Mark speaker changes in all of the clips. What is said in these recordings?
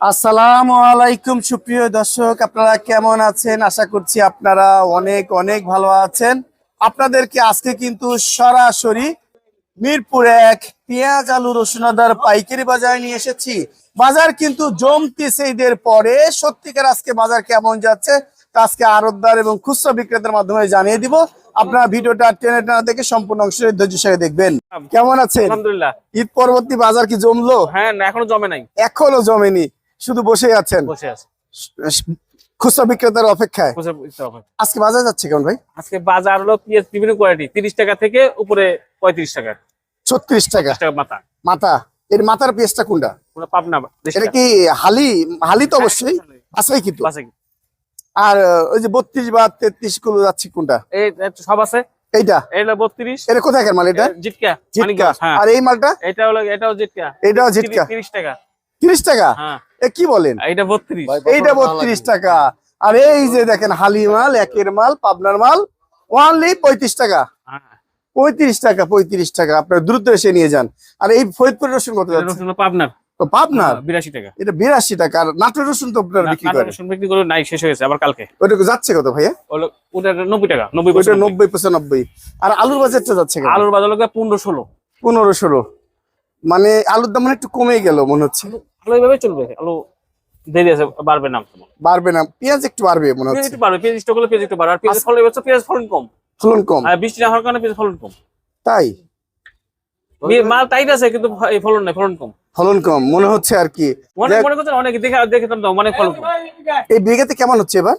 Speaker 1: আসসালামু আলাইকুম সুপ্রিয় দর্শক আপনারা কেমন আছেন? আশা করছি আপনারা অনেক অনেক ভালো আছেন। আপনাদেরকে আজকে কিন্তু সরাসরি মিরপুর এক পেঁয়াজ আলু রসুনাদার পাইকারি বাজারে নিয়ে এসেছি। বাজার কিন্তু জমতেছে ঈদের পরে। সত্যিকার আজকে বাজার কেমন যাচ্ছে তা আজকে আরতদার এবং খুচরা বিক্রেতার মাধ্যমে জানিয়ে দিব। আপনারা ভিডিওটা টেনে টানা দেখে সম্পূর্ণ অংশ ধৈর্য সঙ্গে দেখবেন। কেমন আছেন?
Speaker 2: আলহামদুলিল্লাহ।
Speaker 1: ঈদ পরবর্তী বাজার কি জমলো?
Speaker 2: হ্যাঁ এখনও জমে নাই।
Speaker 1: এখনও জমেনি। শুধু বসে আছেন?
Speaker 2: বসে
Speaker 1: খুচরা বিক্রেতার অপেক্ষায়। আজকে বাজার যাচ্ছে কেমন ভাই?
Speaker 2: আজকে বাজার হলো পেঁয়াজ বিভিন্ন কোয়ালিটি তিরিশ টাকা থেকে উপরে পঁয়ত্রিশ টাকা।
Speaker 1: ছত্রিশ টাকা।
Speaker 2: মাথা।
Speaker 1: মাথা। এর মাথার পেঁয়াজটা কোনটা?
Speaker 2: পাবনা
Speaker 1: এটা কি হালি? হালি তো অবশ্যই। আছে কিন্তু
Speaker 2: বাসে
Speaker 1: আর ওই যে বত্রিশ বা তেত্রিশগুলো যাচ্ছে কোনটা?
Speaker 2: সব আছে।
Speaker 1: এইটা?
Speaker 2: এটা বত্রিশ।
Speaker 1: এটা কোথায় মাল এটা?
Speaker 2: জিটকা
Speaker 1: জিটকা।
Speaker 2: হ্যাঁ।
Speaker 1: আর এই মালটা?
Speaker 2: এটা হলো এটাও জিটকা।
Speaker 1: এটাও জিটকা।
Speaker 2: তিরিশ টাকা।
Speaker 1: তিরিশ টাকা?
Speaker 2: হ্যাঁ।
Speaker 1: এ কি বলেন?
Speaker 2: এটা বত্রিশ।
Speaker 1: এইটা বত্রিশ টাকা। আর এই যে দেখেন হালি মাল একের মাল পাবনার মাল ওয়ানলি পঁয়ত্রিশ টাকা।
Speaker 2: হ্যাঁ।
Speaker 1: পঁয়ত্রিশ টাকা পঁয়ত্রিশ টাকা। আপনার দ্রুত এসে নিয়ে যান। আর এই ফরিদপুর রসুন কত যাচ্ছে?
Speaker 2: রসুন পাবনার।
Speaker 1: তো পাবনার?
Speaker 2: বিরাশি টাকা।
Speaker 1: এটা বিরাশি টাকা। আর নাটোর রসুন তো আপনারা বিক্রি করেন।
Speaker 2: রসুন বিক্রি করে নাই শেষ হয়েছে আবার কালকে।
Speaker 1: ওটা যাচ্ছে কত ভাইয়া?
Speaker 2: ওটা নব্বই টাকা নব্বই পঁচানব্বই।
Speaker 1: আর আলুর বাজারটা যাচ্ছে কেমন?
Speaker 2: আলুর বাজার পনেরো ষোলো।
Speaker 1: পনেরো ষোলো। মানে আলুর দাম মানে একটু কমে গেল মনে হচ্ছে।
Speaker 2: আলু এইভাবে চলবে? আলু দেরি আছে বাড়বে না
Speaker 1: বাড়বে না পেঁয়াজ একটু বাড়বে মনে হচ্ছে।
Speaker 2: একটু বাড়বে পেঁয়াজ স্টক হলে পেঁয়াজ একটু বাড়বে। আর পেঁয়াজ ফলন এবছর পেঁয়াজ ফলন কম।
Speaker 1: ফলন কম।
Speaker 2: আর বৃষ্টি না হওয়ার কারণে পেঁয়াজ ফলন কম।
Speaker 1: তাই?
Speaker 2: মাল টাইট আছে কিন্তু এই ফলন নাই ফলন কম।
Speaker 1: ফলন কম মনে হচ্ছে আর কি।
Speaker 2: মনে মনে করছেন অনেক দেখে দেখে তো অনেক ফলন কম।
Speaker 1: এই বিঘাতে কেমন হচ্ছে এবার?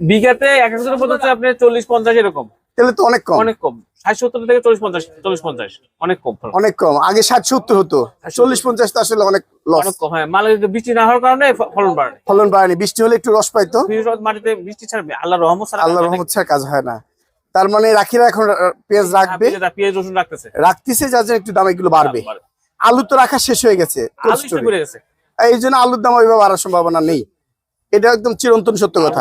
Speaker 2: বিঘাতে এক একজনের মধ্যে হচ্ছে আপনার চল্লিশ পঞ্চাশ এরকম।
Speaker 1: তাহলে তো অনেক কম।
Speaker 2: অনেক কম। ষাট সত্তর থেকে চল্লিশ পঞ্চাশ চল্লিশ পঞ্চাশ। অনেক কম।
Speaker 1: অনেক কম। আগে ষাট সত্তর হতো। চল্লিশ পঞ্চাশ তো আসলে অনেক
Speaker 2: অনেক কম হ্যাঁ। মালে বৃষ্টি না হওয়ার কারণে ফলন বাড়ে
Speaker 1: ফলন বাড়েনি বৃষ্টি হলে একটু রস পাইতো।
Speaker 2: মাটিতে বৃষ্টি ছাড়বে আল্লাহ রহমত
Speaker 1: আল্লাহ রহমত ছাড়া কাজ হয় না। তার মানে রাখিরা এখন পেঁয়াজ রাখবে।
Speaker 2: পেঁয়াজ- পেঁয়াজ রসুন রাখতেছে।
Speaker 1: রাখতেছে যার জন্য একটু দাম এগুলো বাড়বে। আলু তো রাখা শেষ হয়ে গেছে। এই জন্য আলুর দাম ওইভাবে বাড়ার সম্ভাবনা নেই। এটা একদম চিরন্তন সত্য কথা।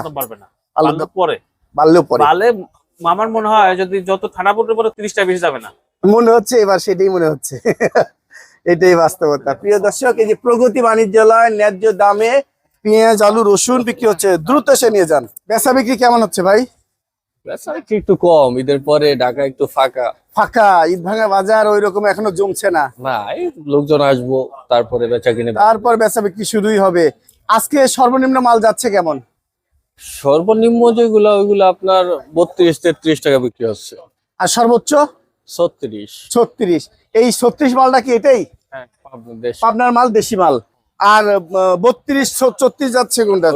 Speaker 2: আলুর দাম পরে।
Speaker 1: বাড়লেও পরে।
Speaker 2: আমার মনে হয় যদি যত ঠান্ডা পড়তে পরে তিরিশটা বেশি যাবে না।
Speaker 1: মনে হচ্ছে এবার সেটাই মনে হচ্ছে। এটাই বাস্তবতা। প্রিয় দর্শক এই যে প্রগতি বাণিজ্যালয় ন্যায্য দামে পেঁয়াজ আলু রসুন বিক্রি হচ্ছে দ্রুত এসে নিয়ে যান। বেচা বিক্রি কেমন হচ্ছে ভাই?
Speaker 3: বেচা বিক্রি একটু কম ঈদের পরে ঢাকা একটু ফাঁকা।
Speaker 1: ফাঁকা ঈদ ভাঙা বাজার ওই রকম এখনও জমছে না।
Speaker 3: না এই লোকজন আসব তারপরে বেচা কিনে
Speaker 1: তারপর বেচা বিক্রি শুরুই হবে। আজকে সর্বনিম্ন মাল যাচ্ছে কেমন?
Speaker 3: সর্বনিম্ন যেগুলো ওইগুলো আপনার বত্রিশ তেত্রিশ টাকা বিক্রি হচ্ছে।
Speaker 1: আর সর্বোচ্চ?
Speaker 3: ছত্রিশ।
Speaker 1: ছত্রিশ। এই ছত্রিশ মালটা কি এটাই?
Speaker 2: হ্যাঁ
Speaker 3: আপনার
Speaker 1: পাবনার মাল দেশি মাল। আর বত্রিশ ছত্রিশ যাচ্ছে কোনটা?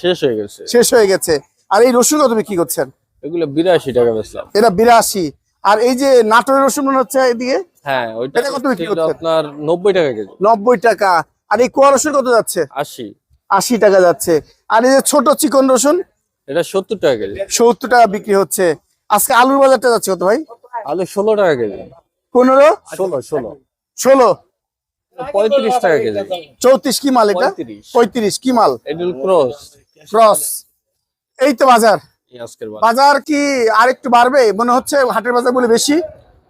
Speaker 3: শেষ হয়ে গেছে।
Speaker 1: শেষ হয়ে গেছে। আর এই রসুন কত বিক্রি করছেন?
Speaker 3: এগুলো বিরাশি টাকা বেচলাম।
Speaker 1: এটা বিরাশি। আর এই যে নাটোরের রসুন মনে হচ্ছে এদিকে?
Speaker 3: হ্যাঁ ওইটা
Speaker 1: কত বিক্রি করছেন?
Speaker 3: আপনার নব্বই টাকা কেজি।
Speaker 1: নব্বই টাকা। আর এই কোয়া রসুন কত যাচ্ছে?
Speaker 3: আশি।
Speaker 1: আশি টাকা যাচ্ছে। আর এই যে ছোট চিকন রসুন
Speaker 3: এটা সত্তর টাকা কেজি।
Speaker 1: সত্তর টাকা বিক্রি হচ্ছে। আজকে আলুর বাজারটা যাচ্ছে কত ভাই?
Speaker 3: আলু ষোলো টাকা কেজি।
Speaker 1: পনেরো?
Speaker 3: ষোলো ষোলো।
Speaker 1: ষোলো?
Speaker 3: পঁয়ত্রিশ টাকা কেজি।
Speaker 1: চৌত্রিশ কি মাল এটা?
Speaker 3: পঁয়ত্রিশ।
Speaker 1: কি মাল?
Speaker 3: ক্রস।
Speaker 1: ক্রস। এই তো বাজার। বাজার। কি আর একটু বাড়বে? মনে হচ্ছে হাটের বাজার বলে বেশি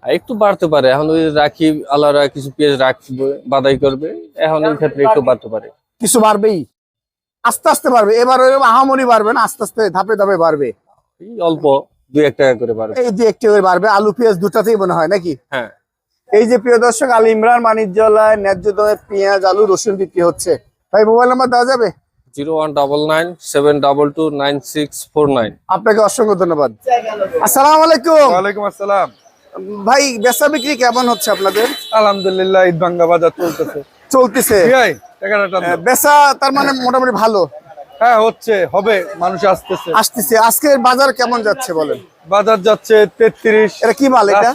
Speaker 3: একটু বাড়তে পারে। এখন ওই রাখি আলাদা কিছু পেঁয়াজ রাখবে বাদাই করবে। এখন এই ক্ষেত্রে একটু বাড়তে পারে।
Speaker 1: কিছু বাড়বেই? আস্তে আস্তে বাড়বে। এবার ওইরকম আহামনি বাড়বে না আস্তে আস্তে ধাপে ধাপে বাড়বে।
Speaker 3: অল্প দুই এক টাকা করে বাড়বে।
Speaker 1: এই যে একটু করে বাড়বে। আলু পেঁয়াজ দুটাতেই মনে হয় নাকি?
Speaker 3: হ্যাঁ।
Speaker 1: এই যে প্রিয় দর্শক আল ইমরান বাণিজ্যালয় ন্যায্য দামে পেঁয়াজ আলু রসুন বিক্রি হচ্ছে। ভাই মোবাইল নাম্বার দেওয়া যাবে?
Speaker 3: Zero one double nine seven double two nine six four nine.
Speaker 1: আপনাকে অসংখ্য ধন্যবাদ। আসসালামু আলাইকুম।
Speaker 4: ওয়ালাইকুম আসসালাম।
Speaker 1: ভাই বেচা বিক্রি কেমন হচ্ছে আপনাদের?
Speaker 4: আলহামদুলিল্লাহ ঈদ ভাঙ্গা বাজার চলতেছে।
Speaker 1: চলতেছে। আহ, বেচা তার মানে মোটামুটি ভালো।
Speaker 4: হ্যাঁ হচ্ছে হবে মানুষ আসতেছে।
Speaker 1: আসতেছে। আজকের বাজার কেমন যাচ্ছে বলেন?
Speaker 4: বাজার যাচ্ছে তেত্রিশ।
Speaker 1: এটা কি মাল এটা?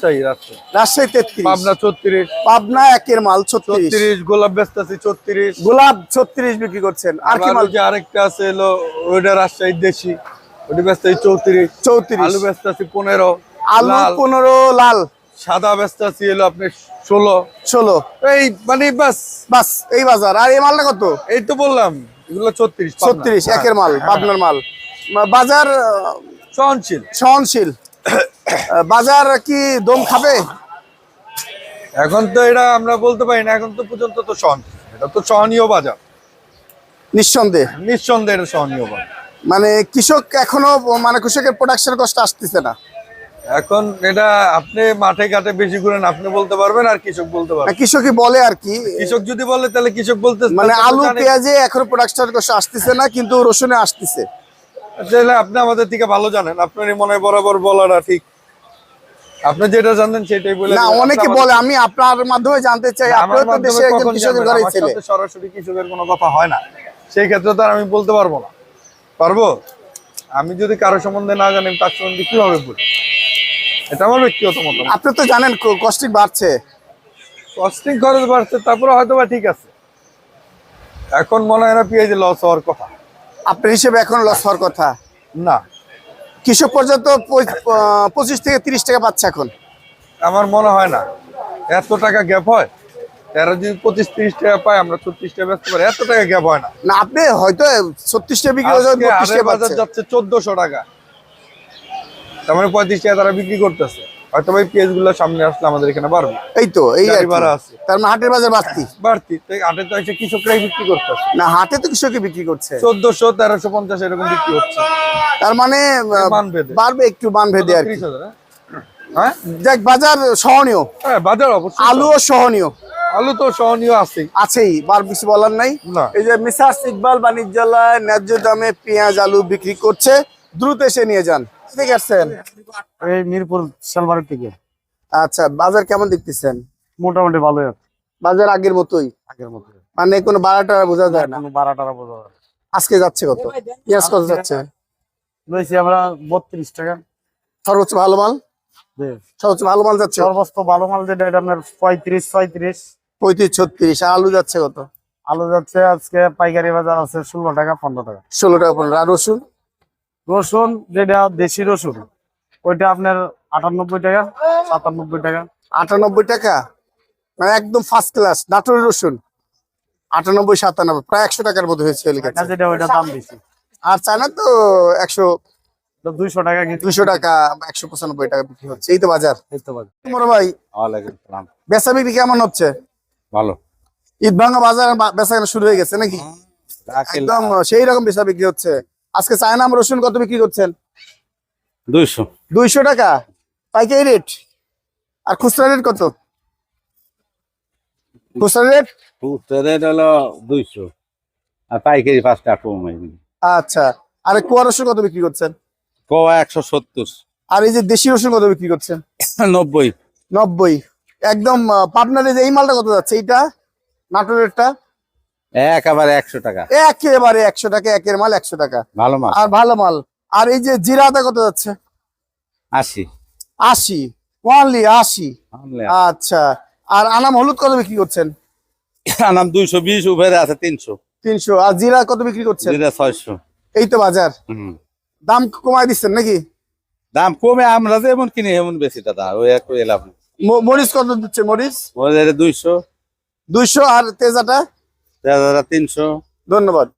Speaker 4: রাজশাহী
Speaker 1: তেত্রিশ।
Speaker 4: পাবনা ছত্রিশ।
Speaker 1: পাবনা একের মাল ছত্রিশ।
Speaker 4: গোলাপ বেচতেছি ছত্রিশ।
Speaker 1: গোলাপ ছত্রিশ বিক্রি করছেন। আর কি মাল?
Speaker 4: যে আরেকটা আছে এলো ওইটা রাজশাহী দেশি। ওটি বেচতেছি চৌত্রিশ।
Speaker 1: চৌত্রিশ।
Speaker 4: আলু বেচতেছি পনেরো।
Speaker 1: আলু পনেরো লাল।
Speaker 4: সাদা বেচতেছি এলো আপনি ষোলো।
Speaker 1: ষোলো।
Speaker 4: এই মানে বাস।
Speaker 1: বাস এই বাজার। আর এই মালটা কত?
Speaker 4: এই তো বললাম এগুলো ছত্রিশ
Speaker 1: ছত্রিশ একের মাল
Speaker 4: হ্যাঁ,
Speaker 1: পাবনার মাল। বাজার
Speaker 4: সহনশীল।
Speaker 1: সহনশীল। বাজার কি দম খাবে?
Speaker 4: এখন তো এটা আমরা বলতে পারি না এখন তো পর্যন্ত তো সহন এটা তো সহনীয় বাজার।
Speaker 1: নিঃসন্দেহ।
Speaker 4: নিঃসন্দেহ এটা সহনীয় বাজার।
Speaker 1: মানে কৃষক এখনও মানে কৃষকের প্রোডাকশন কষ্ট আসতেছে না।
Speaker 4: এখন এটা আপনি মাঠে ঘাটে বেশি ঘুরেন আপনি বলতে পারবেন আর কৃষক বলতে পারবেন।
Speaker 1: কৃষকই বলে আর কি।
Speaker 4: কৃষক যদি বলে তাহলে কৃষক বলতে
Speaker 1: মানে আলু পেঁয়াজে এখনও প্রোডাকশন আসতেছে না কিন্তু রসুনে আসতেছে।
Speaker 4: তাহলে আপনি আমাদের থেকে ভালো জানেন আপনার মনে বরাবর বলাটা ঠিক। আপনি যেটা জানেন সেটাই বলে
Speaker 1: না অনেকে বলে আমি আপনার মাধ্যমে জানতে চাই আপনার তো দেশে একজন কৃষকের ঘরে ছেলে।
Speaker 4: সরাসরি কৃষকের কোনো কথা হয় না। সেই ক্ষেত্রে তো আর আমি বলতে পারব না। পারব? আমি যদি কারও সম্বন্ধে না জানি তার সম্বন্ধে কীভাবে বলি? এটা আমার ব্যক্তিগত মতামত।
Speaker 1: আপনি তো জানেন কস্টিং বাড়ছে।
Speaker 4: কস্টিং খরচ বাড়ছে তারপরে হয়তো বা ঠিক আছে। এখন মনে হয় না পেঁয়াজে লস হওয়ার কথা।
Speaker 1: আপনার হিসেবে এখন লস হওয়ার কথা?
Speaker 4: না।
Speaker 1: কৃষক পর্যন্ত পঁচিশ থেকে তিরিশ টাকা পাচ্ছে এখন।
Speaker 4: আমার মনে হয় না। এত টাকা গ্যাপ হয়? এরা যদি পঁচিশ তিরিশ টাকা পায় আমরা ছত্রিশ টাকা বেচতে পারি এত টাকা গ্যাপ হয় না।
Speaker 1: না আপনি হয়তো ছত্রিশ টাকা বিক্রি
Speaker 4: বাজার যাচ্ছে চোদ্দশো টাকা। তার মানে পঁয়ত্রিশ টাকা তারা বিক্রি করতেছে। হয়তো ভাই পেঁয়াজগুলো সামনে আসলে আমাদের এখানে বাড়বে।
Speaker 1: এই তো এই।
Speaker 4: ভাড়া আছে।
Speaker 1: তার মানে হাটের বাজার বাড়তি।
Speaker 4: বাড়তি। হাটে তো এসে কৃষকরাই বিক্রি করতেছে।
Speaker 1: না হাটে তো কৃষকই বিক্রি করছে।
Speaker 4: চোদ্দশো তেরোশো পঞ্চাশ এরকম বিক্রি হচ্ছে।
Speaker 1: তার মানে। বাড়বে একটু মান ভেদে আর
Speaker 4: হ্যাঁ? হ্যাঁ?
Speaker 1: দেখ বাজার সহনীয়।
Speaker 4: হ্যাঁ বাজার অবশ্যই
Speaker 1: আলুও সহনীয়।
Speaker 4: আলু তো সহনীয় আছেই।
Speaker 1: আছেই বার কিছু বলার নাই। এই যে মিসাস ইকবাল বাণিজ্যালয় ন্যায্য দামে পেঁয়াজ আলু বিক্রি করছে। দ্রুত এসে নিয়ে যান। ঠিক আছেন
Speaker 5: এই মিরপুর সালমারের থেকে।
Speaker 1: আচ্ছা বাজার কেমন দেখতেছেন?
Speaker 5: মোটামুটি ভালোই
Speaker 1: বাজার আগের মতোই?
Speaker 5: আগের মতো
Speaker 1: মানে কোনো বাড়াটা বোঝা যায় না?
Speaker 5: কোনো বারো বোঝা যায়
Speaker 1: আজকে যাচ্ছে কত? পেঁয়াজ কত যাচ্ছে?
Speaker 5: লইছি আমরা বত্রিশ টাকা।
Speaker 1: সর্বোচ্চ ভালো মাল? সর্বোচ্চ ভালো মাল যাচ্ছে
Speaker 5: সর্বোচ্চ ভালো মাল যেটা এটা আপনার পঁয়ত্রিশ ছয়ত্রিশ।
Speaker 1: পঁয়ত্রিশ ছত্রিশ। আর আলু যাচ্ছে কত?
Speaker 5: আলু যাচ্ছে আজকে পাইকারি বাজার আছে ষোলো টাকা পনেরো টাকা।
Speaker 1: ষোলো টাকা পনেরো। আর রসুন?
Speaker 5: রসুন যেটা দেশি রসুন ওইটা আপনার আটানব্বই টাকা সাতানব্বই টাকা।
Speaker 1: আটানব্বই টাকা? মানে একদম ফার্স্ট ক্লাস নাটোরের রসুন। আটানব্বই সাতানব্বই প্রায় একশো টাকার মতো হয়েছে
Speaker 5: যেটা ওইটা দাম বেশি।
Speaker 1: আর চায়না তো একশো
Speaker 5: দুইশো টাকা
Speaker 1: দুইশো টাকা একশো পঁচানব্বই টাকা বিক্রি হচ্ছে। এই তো বাজার।
Speaker 5: দেখতে পাচ্ছি
Speaker 1: বড় ভাই? বেচা বিক্রি কেমন হচ্ছে?
Speaker 6: ভালো।
Speaker 1: ঈদ ভাঙা বাজার বেচা কেনা শুরু হয়ে গেছে নাকি? একদম সেই রকম বেচা বিক্রি হচ্ছে। আজকে চায়না আম রসুন কত বিক্রি করছেন?
Speaker 6: দুইশো।
Speaker 1: দুইশো টাকা। পাইকারি রেট? আর খুচরা রেট কত? খুচরা রেট?
Speaker 6: খুচরা রেট হলো দুইশো। আর পাইকারি পাঁচ টাকা কম
Speaker 1: আচ্ছা। আর কুয়া রসুন কত বিক্রি করছেন?
Speaker 6: কোয়া একশো সত্তর।
Speaker 1: আর এই যে দেশি রসুন কত বিক্রি করছেন?
Speaker 6: নব্বই।
Speaker 1: নব্বই। একদম পাবনার এই যে এই মালটা কত যাচ্ছে? এইটা? নাটোরেরটা?
Speaker 6: একেবারে একশো টাকা।
Speaker 1: একেবারে একশো টাকা একের মাল একশো টাকা।
Speaker 6: ভালো মাছ
Speaker 1: আর ভালো মাল। আর এই যে কত যাচ্ছে?
Speaker 6: আশি।
Speaker 1: আশি। ওয়ানলি আশি। আচ্ছা। আর আনাম হলুদ কত বিক্রি করছেন?
Speaker 6: আনাম দুইশো বিশ আছে তিনশো।
Speaker 1: তিনশো। আর জিরা কত বিক্রি করছেন?
Speaker 6: ছয়শো।
Speaker 1: এই তো বাজার। দাম কমায় দিচ্ছেন নাকি?
Speaker 6: দাম কমে আমরা যেমন কিনি এমন বেশি দাদা ওই এলাম।
Speaker 1: ম- মরিচ কত দিচ্ছে মরিচ?
Speaker 6: দুইশো।
Speaker 1: দুইশো। আর তেজাটা?
Speaker 6: তিনশো।
Speaker 1: ধন্যবাদ।